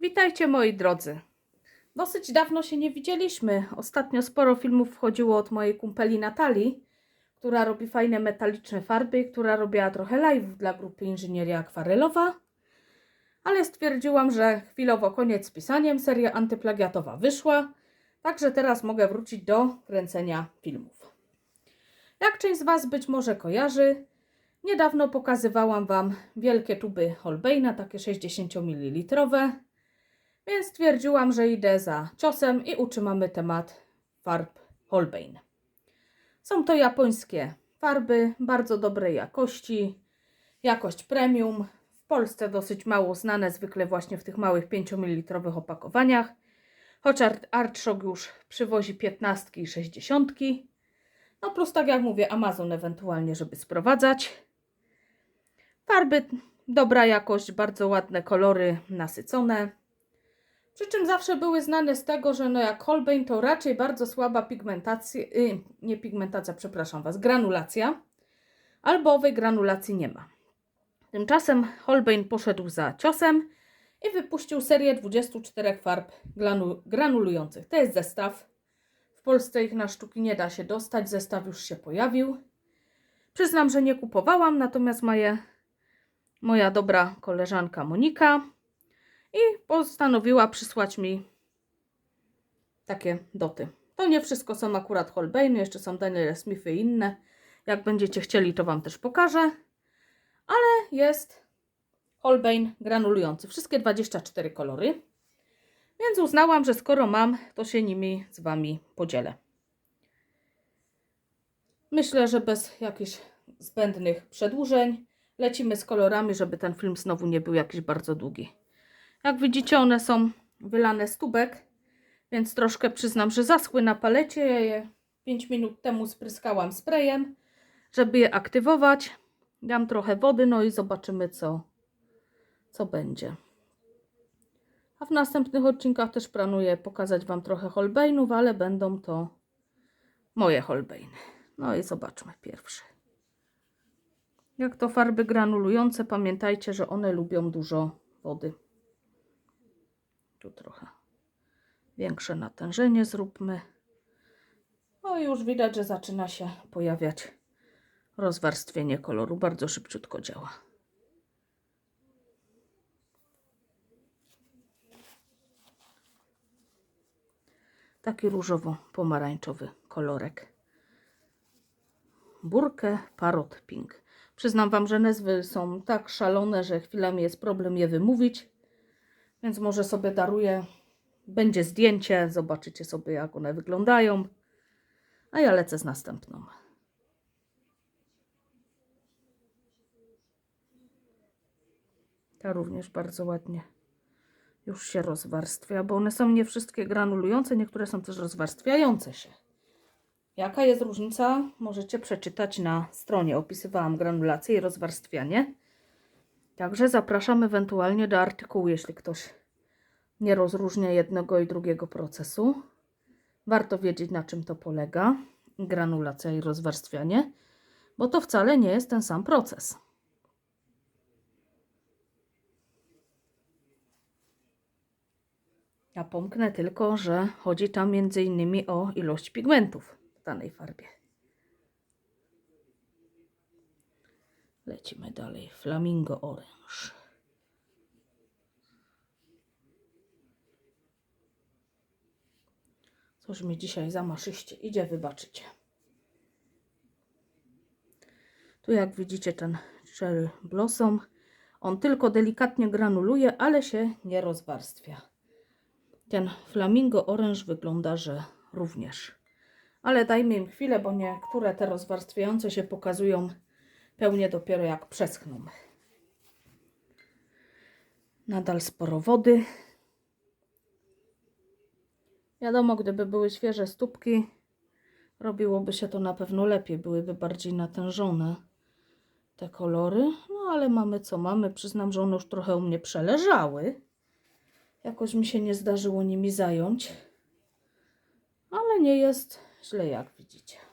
Witajcie moi drodzy. Dosyć dawno się nie widzieliśmy. Ostatnio sporo filmów wchodziło od mojej kumpeli Natalii, która robi fajne metaliczne farby, która robiła trochę live'ów dla grupy Inżynieria Akwarelowa. Ale stwierdziłam, że chwilowo koniec z pisaniem, seria antyplagiatowa wyszła, także teraz mogę wrócić do kręcenia filmów. Jak część z Was być może kojarzy, niedawno pokazywałam Wam wielkie tuby Holbeina, takie 60 ml. Więc stwierdziłam, że idę za ciosem i utrzymamy temat farb Holbein. Są to japońskie farby bardzo dobrej jakości, jakość premium. W Polsce dosyć mało znane, zwykle właśnie w tych małych 5 ml opakowaniach. Chociaż Artshock już przywozi 15 i 60. No plus tak jak mówię, Amazon ewentualnie, żeby sprowadzać. Farby dobra jakość, bardzo ładne kolory, nasycone. Przy czym zawsze były znane z tego, że no jak Holbein to raczej bardzo słaba pigmentacja, yy, nie pigmentacja, przepraszam Was, granulacja, albo owej granulacji nie ma. Tymczasem Holbein poszedł za ciosem i wypuścił serię 24 farb granu- granulujących. To jest zestaw. W Polsce ich na sztuki nie da się dostać, zestaw już się pojawił. Przyznam, że nie kupowałam, natomiast moje, moja dobra koleżanka Monika i postanowiła przysłać mi takie doty. To nie wszystko są akurat Holbeiny, jeszcze są Daniel Smithy i inne. Jak będziecie chcieli, to Wam też pokażę. Ale jest Holbein granulujący. Wszystkie 24 kolory. Więc uznałam, że skoro mam, to się nimi z Wami podzielę. Myślę, że bez jakichś zbędnych przedłużeń lecimy z kolorami, żeby ten film znowu nie był jakiś bardzo długi. Jak widzicie, one są wylane z tubek, więc troszkę przyznam, że zaschły na palecie. Ja je 5 minut temu spryskałam sprayem, żeby je aktywować. Dam trochę wody, no i zobaczymy, co, co będzie. A w następnych odcinkach też planuję pokazać Wam trochę Holbeinów, ale będą to moje Holbeiny. No i zobaczmy pierwszy. Jak to farby granulujące, pamiętajcie, że one lubią dużo wody. Tu trochę większe natężenie zróbmy. No i już widać, że zaczyna się pojawiać rozwarstwienie koloru. Bardzo szybciutko działa. Taki różowo-pomarańczowy kolorek. Burkę Parrot Pink. Przyznam Wam, że nazwy są tak szalone, że chwilami jest problem je wymówić. Więc może sobie daruję. Będzie zdjęcie, zobaczycie sobie jak one wyglądają. A ja lecę z następną. Ta również bardzo ładnie już się rozwarstwia, bo one są nie wszystkie granulujące, niektóre są też rozwarstwiające się. Jaka jest różnica? Możecie przeczytać na stronie. Opisywałam granulację i rozwarstwianie. Także zapraszam ewentualnie do artykułu, jeśli ktoś nie rozróżnia jednego i drugiego procesu. Warto wiedzieć, na czym to polega granulacja i rozwarstwianie, bo to wcale nie jest ten sam proces. Ja pomknę tylko, że chodzi tam między innymi o ilość pigmentów w danej farbie. Lecimy dalej. Flamingo Orange. Coś mi dzisiaj zamaszyście idzie, wybaczycie. Tu jak widzicie ten Cherry Blossom, on tylko delikatnie granuluje, ale się nie rozwarstwia. Ten Flamingo Orange wygląda, że również. Ale dajmy im chwilę, bo niektóre te rozwarstwiające się pokazują pełnie dopiero jak przeschną. Nadal sporo wody. Wiadomo, gdyby były świeże stópki, robiłoby się to na pewno lepiej, byłyby bardziej natężone te kolory. No ale mamy co mamy. Przyznam, że one już trochę u mnie przeleżały. Jakoś mi się nie zdarzyło nimi zająć. Ale nie jest źle, jak widzicie.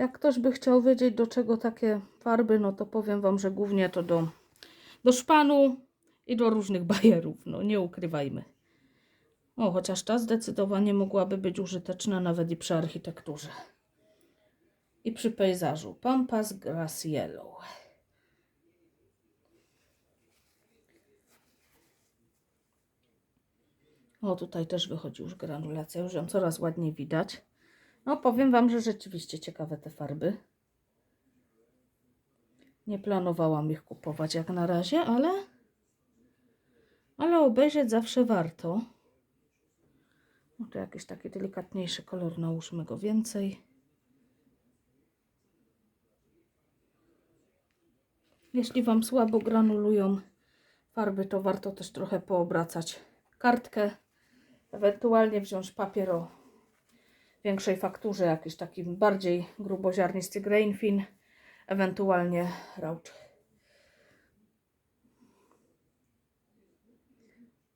Jak ktoś by chciał wiedzieć, do czego takie farby, no to powiem Wam, że głównie to do, do szpanu i do różnych bajerów, no nie ukrywajmy. O, chociaż ta zdecydowanie mogłaby być użyteczna nawet i przy architekturze. I przy pejzażu. Pampas Grass Yellow. O, tutaj też wychodzi już granulacja, już ją coraz ładniej widać. No, powiem Wam, że rzeczywiście ciekawe te farby. Nie planowałam ich kupować jak na razie, ale, ale obejrzeć zawsze warto. No to jakiś taki delikatniejszy kolor, nałóżmy go więcej. Jeśli Wam słabo granulują farby, to warto też trochę poobracać kartkę, ewentualnie wziąć papier o większej fakturze, jakiś taki bardziej gruboziarnisty grain fin, ewentualnie raucz.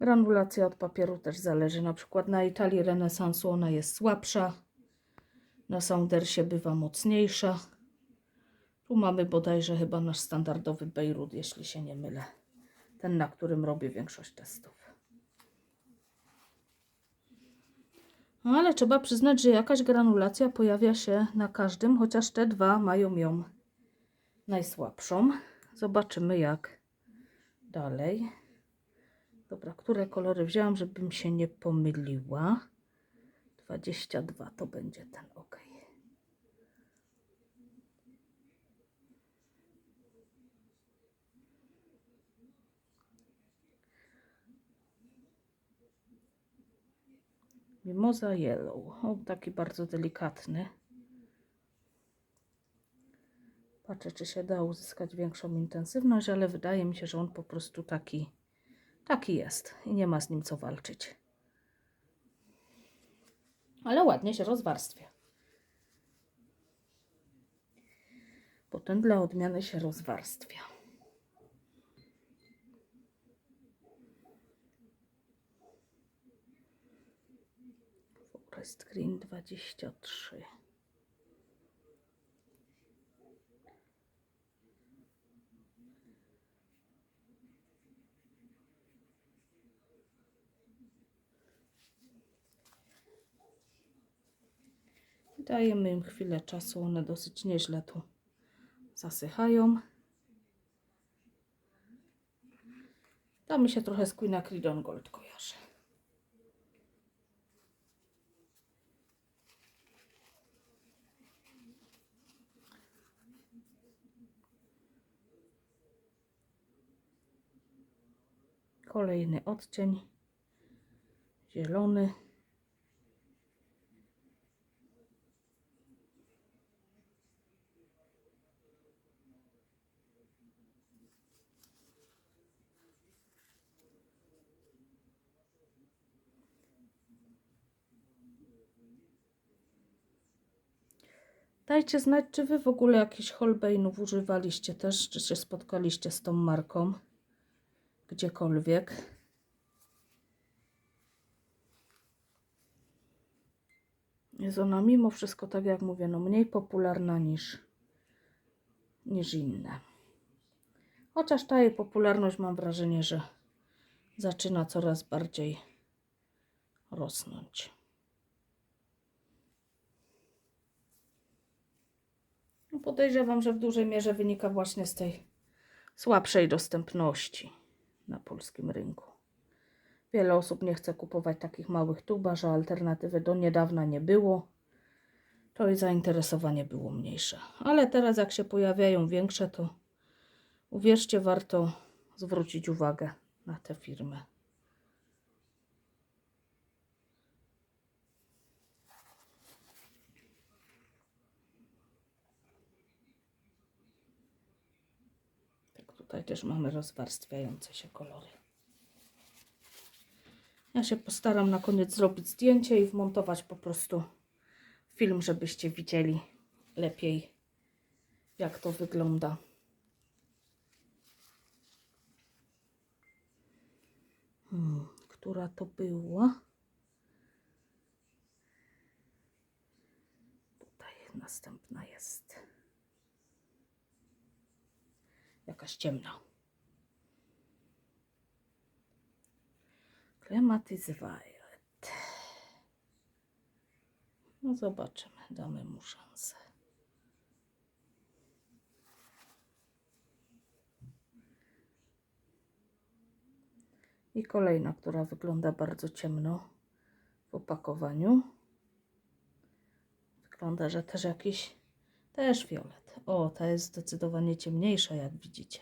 Granulacja od papieru też zależy. Na przykład na Italii renesansu ona jest słabsza, na Saundersie bywa mocniejsza. Tu mamy bodajże chyba nasz standardowy Bejrut, jeśli się nie mylę. Ten, na którym robię większość testów. Ale trzeba przyznać, że jakaś granulacja pojawia się na każdym, chociaż te dwa mają ją najsłabszą. Zobaczymy jak dalej. Dobra, które kolory wzięłam, żebym się nie pomyliła. 22 to będzie ten ok. Mimosa Yellow. O, taki bardzo delikatny. Patrzę, czy się da uzyskać większą intensywność, ale wydaje mi się, że on po prostu taki, taki jest i nie ma z nim co walczyć. Ale ładnie się rozwarstwia. Bo ten dla odmiany się rozwarstwia. Forest Green 23. Dajemy im chwilę czasu, one dosyć nieźle tu zasychają. To mi się trochę z Queen Acridon Gold kojarzy. Kolejny odcień zielony. Dajcie znać, czy wy w ogóle jakichś Holbeinów używaliście też, czy się spotkaliście z tą marką gdziekolwiek. Jest ona mimo wszystko, tak jak mówię, no mniej popularna niż, niż inne. Chociaż ta jej popularność mam wrażenie, że zaczyna coraz bardziej rosnąć. No podejrzewam, że w dużej mierze wynika właśnie z tej słabszej dostępności na polskim rynku. Wiele osób nie chce kupować takich małych tuba, że alternatywy do niedawna nie było. To i zainteresowanie było mniejsze. Ale teraz jak się pojawiają większe, to uwierzcie, warto zwrócić uwagę na te firmy. Tak, tutaj też mamy rozwarstwiające się kolory. Ja się postaram na koniec zrobić zdjęcie i wmontować po prostu film, żebyście widzieli lepiej, jak to wygląda. Hmm, która to była? Tutaj następna jest. Jakaś ciemna. Clematis Violet. No zobaczymy, damy mu szansę. I kolejna, która wygląda bardzo ciemno w opakowaniu. Wygląda, że też jakiś, też fiolet. O, ta jest zdecydowanie ciemniejsza, jak widzicie.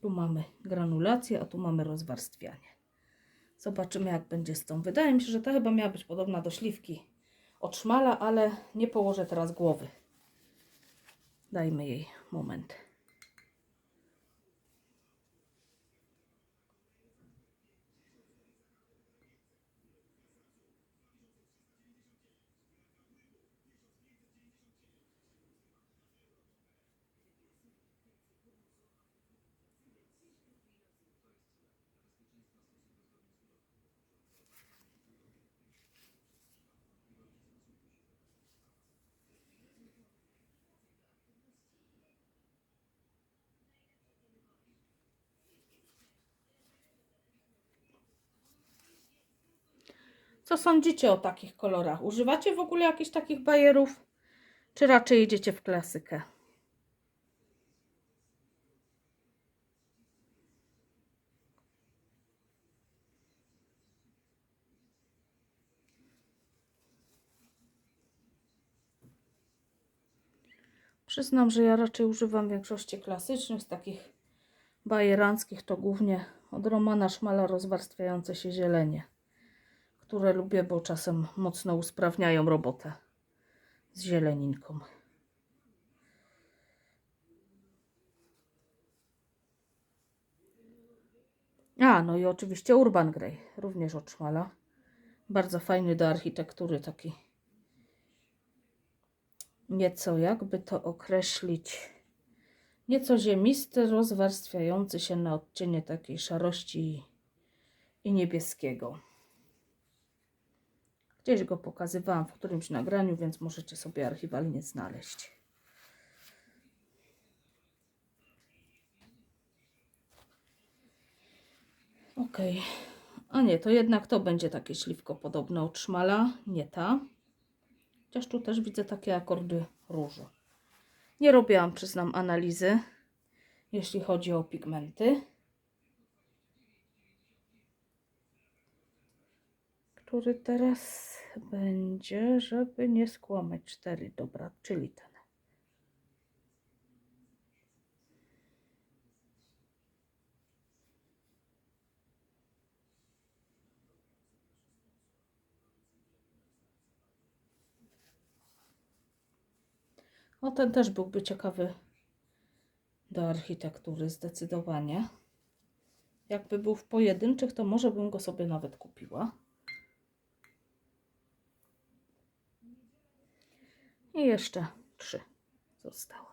Tu mamy granulację, a tu mamy rozwarstwianie. Zobaczymy, jak będzie z tą. Wydaje mi się, że ta chyba miała być podobna do śliwki od szmala, ale nie położę teraz głowy. Dajmy jej moment. Co sądzicie o takich kolorach? Używacie w ogóle jakichś takich bajerów? Czy raczej idziecie w klasykę? Przyznam, że ja raczej używam większości klasycznych, z takich bajeranckich to głównie od Romana Szmala rozwarstwiające się zielenie które lubię, bo czasem mocno usprawniają robotę z zieleninką. A, no i oczywiście Urban Grey, również od Szmala. Bardzo fajny do architektury, taki nieco, jakby to określić, nieco ziemisty, rozwarstwiający się na odcienie takiej szarości i niebieskiego. Gdzieś go pokazywałam w którymś nagraniu, więc możecie sobie archiwalnie znaleźć. Ok. A nie, to jednak to będzie takie śliwko podobne od szmala, nie ta. Chociaż tu też widzę takie akordy różu. Nie robiłam, przyznam, analizy, jeśli chodzi o pigmenty. Który teraz będzie, żeby nie skłamać. Cztery, dobra, czyli ten. O, ten też byłby ciekawy do architektury, zdecydowanie. Jakby był w pojedynczych, to może bym go sobie nawet kupiła. I jeszcze trzy zostały.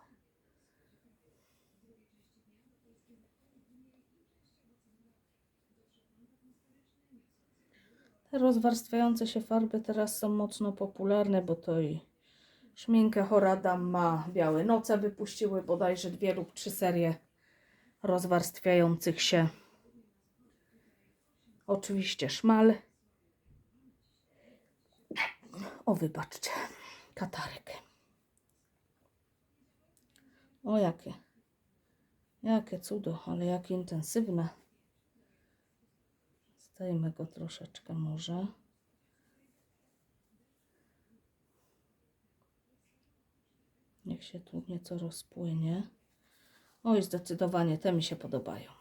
Te rozwarstwiające się farby teraz są mocno popularne, bo to i szminkę Horadam ma Białe Noce wypuściły bodajże dwie lub trzy serie rozwarstwiających się. Oczywiście szmal. O, wybaczcie katarek. O jakie. Jakie cudo, ale jakie intensywne. Zdejmę go troszeczkę może. Niech się tu nieco rozpłynie. Oj, zdecydowanie te mi się podobają.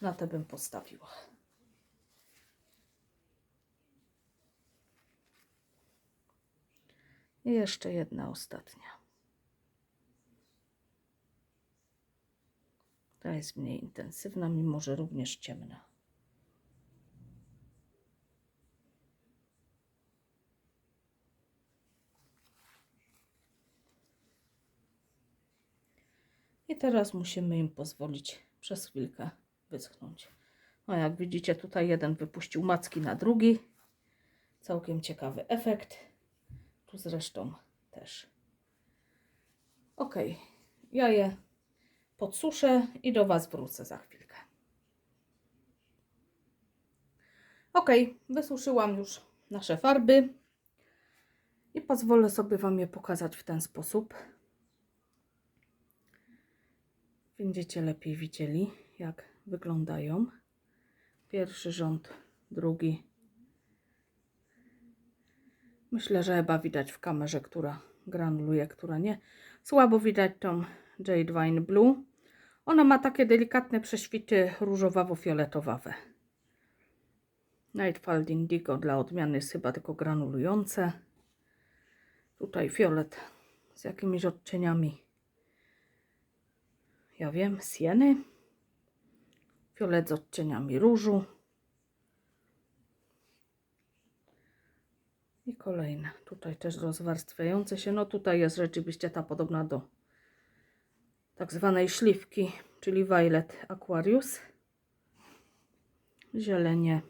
Na te bym postawiła. I jeszcze jedna ostatnia. Ta jest mniej intensywna, mimo że również ciemna. I teraz musimy im pozwolić przez chwilkę wyschnąć. No jak widzicie, tutaj jeden wypuścił macki na drugi. Całkiem ciekawy efekt. Zresztą też. Ok, ja je podsuszę i do Was wrócę za chwilkę. Ok, wysuszyłam już nasze farby i pozwolę sobie Wam je pokazać w ten sposób. Będziecie lepiej widzieli, jak wyglądają. Pierwszy rząd, drugi. Myślę, że chyba widać w kamerze, która granuluje, która nie. Słabo widać tą Jade Wine Blue. Ona ma takie delikatne prześwity różowawo-fioletowawe. Nightfall Indigo dla odmiany jest chyba tylko granulujące. Tutaj fiolet z jakimiś odcieniami. Ja wiem, sieny. Fiolet z odcieniami różu. I kolejne. Tutaj też rozwarstwiające się. No tutaj jest rzeczywiście ta podobna do tak zwanej szlifki, czyli Violet Aquarius. Zielenie.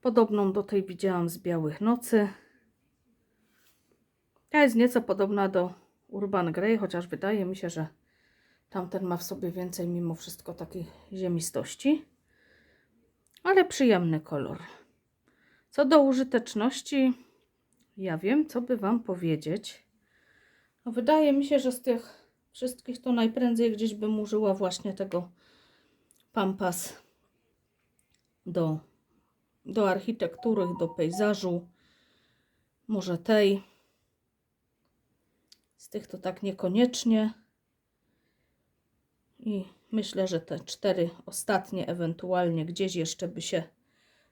Podobną do tej widziałam z Białych Nocy. Ta jest nieco podobna do Urban Grey, chociaż wydaje mi się, że tamten ma w sobie więcej mimo wszystko takiej ziemistości. Ale przyjemny kolor. Co do użyteczności, ja wiem, co by Wam powiedzieć. No, wydaje mi się, że z tych wszystkich to najprędzej gdzieś bym użyła właśnie tego Pampas do, do architektury, do pejzażu. Może tej. Z tych to tak niekoniecznie. I myślę, że te cztery ostatnie ewentualnie gdzieś jeszcze by się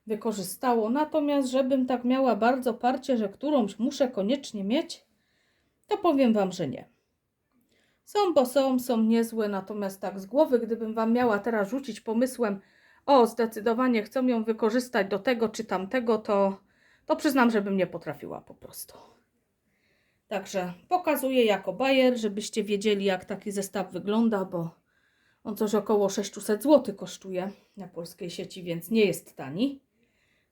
wykorzystało. Natomiast, żebym tak miała bardzo parcie, że którąś muszę koniecznie mieć, to powiem Wam, że nie. Są, bo są, są niezłe, natomiast tak z głowy, gdybym Wam miała teraz rzucić pomysłem, o, zdecydowanie chcę ją wykorzystać do tego czy tamtego, to, to przyznam, żebym nie potrafiła po prostu. Także pokazuję jako bajer, żebyście wiedzieli, jak taki zestaw wygląda, bo on coś około 600 zł kosztuje na polskiej sieci, więc nie jest tani.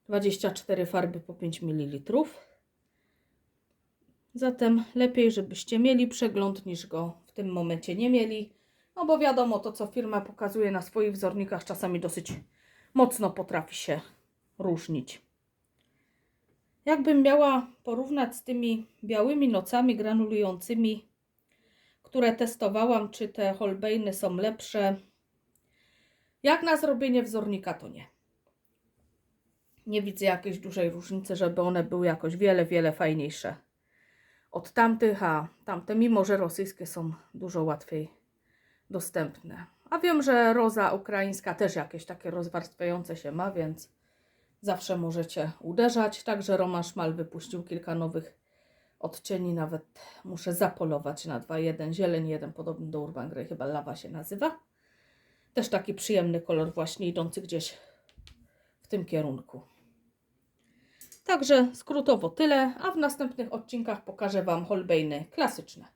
24 farby po 5 ml. Zatem lepiej, żebyście mieli przegląd, niż go w tym momencie nie mieli. No bo wiadomo, to co firma pokazuje na swoich wzornikach czasami dosyć mocno potrafi się różnić. Jakbym miała porównać z tymi białymi nocami granulującymi, które testowałam, czy te Holbeiny są lepsze, jak na zrobienie wzornika, to nie. Nie widzę jakiejś dużej różnicy, żeby one były jakoś wiele, wiele fajniejsze od tamtych, a tamte, mimo że rosyjskie są dużo łatwiej dostępne. A wiem, że roza ukraińska też jakieś takie rozwarstwiające się ma, więc zawsze możecie uderzać. Także Roman Szmal wypuścił kilka nowych odcieni, nawet muszę zapolować na dwa. Jeden zieleń, jeden podobny do Urban Grey, chyba lawa się nazywa. Też taki przyjemny kolor, właśnie idący gdzieś w tym kierunku. Także skrótowo tyle, a w następnych odcinkach pokażę Wam holbeiny klasyczne.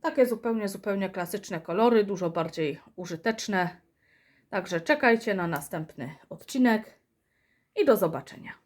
Takie zupełnie, zupełnie klasyczne kolory, dużo bardziej użyteczne. Także czekajcie na następny odcinek i do zobaczenia.